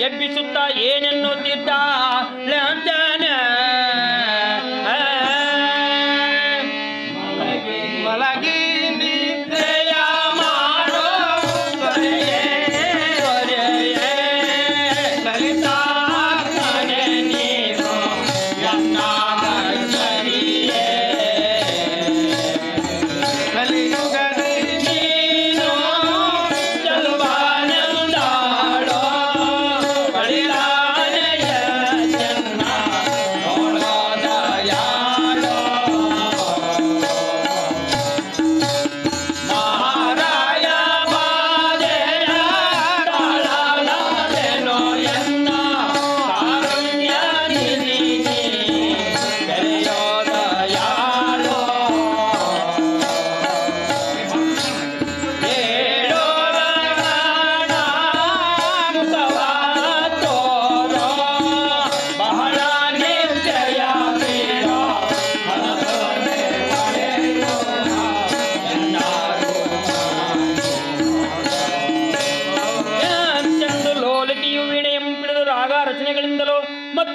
ಎಬ್ಬಿಸುತ್ತಾ ಏನೆನ್ನುತ್ತಿದ್ದ?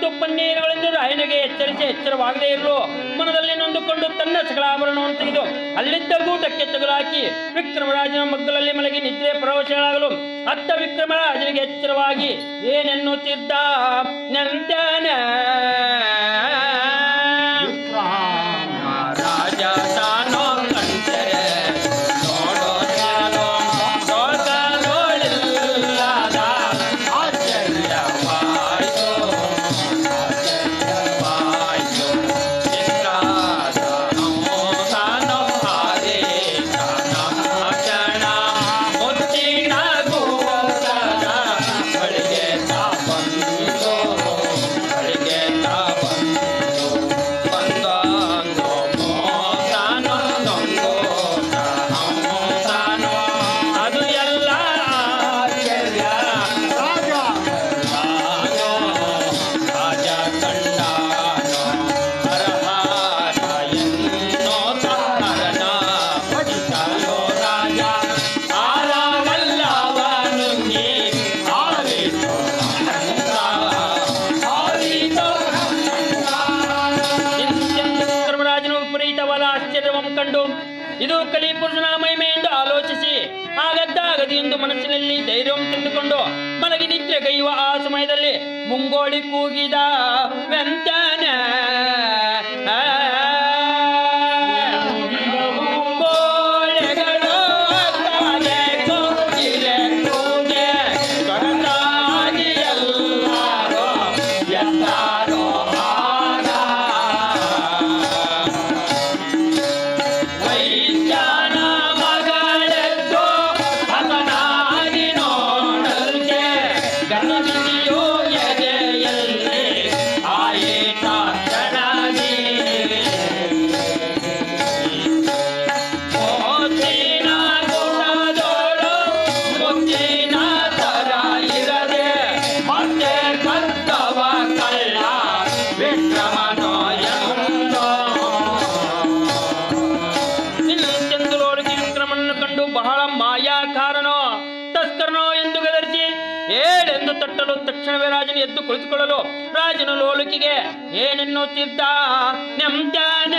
ಮತ್ತು ಪನ್ನೇರುಗಳೆಂದು ರಾಯನಿಗೆ ಎಚ್ಚರಿಸಿ ಎಚ್ಚರವಾಗದೇ ಇರಲು ಮನದಲ್ಲಿ ನೊಂದುಕೊಂಡು ತನ್ನ ಸಕಲಾಭರಣವನ್ನು ತೆಗೆದು ಅಲ್ಲಿದ್ದ ಗೂಟಕ್ಕೆ ತಗುಲಾಕಿ ವಿಕ್ರಮರಾಜನ ಮಗ್ಗಲಲ್ಲಿ ಮಲಗಿ ನಿದ್ರೆ ಪ್ರವೇಶಗಳಾಗಲು ಅತ್ತ ವಿಕ್ರಮರಾಜನಿಗೆ ಎಚ್ಚರವಾಗಿ ಏನೆನ್ನುತ್ತಿದ್ದ ನಂದನ ದ್ರವಂ ಕಂಡು ಇದು ಕಲಿಪುರುಷನ ಮಹಿಮೆ ಎಂದು ಆಲೋಚಿಸಿ ಆಗದ್ದಾಗದು ಎಂದು ಮನಸ್ಸಿನಲ್ಲಿ ಧೈರ್ಯವನ್ನು ತಂದುಕೊಂಡು ಮಲಗಿ ನಿತ್ಯ ಕೈಯುವ ಆ ಸಮಯದಲ್ಲಿ ಮುಂಗೋಳಿ ಕೂಗಿದ ವೆಂತನೇ ಕಣ್ಣು ತಟ್ಟಲು ತಕ್ಷಣವೇ ರಾಜನು ಎದ್ದು ಕುಳಿತುಕೊಳ್ಳಲು ರಾಜನು ಲೋಲುಕಿಗೆ ಏನೆನ್ನುತ್ತಿದ್ದ? ನಂಬ್ಯಾನ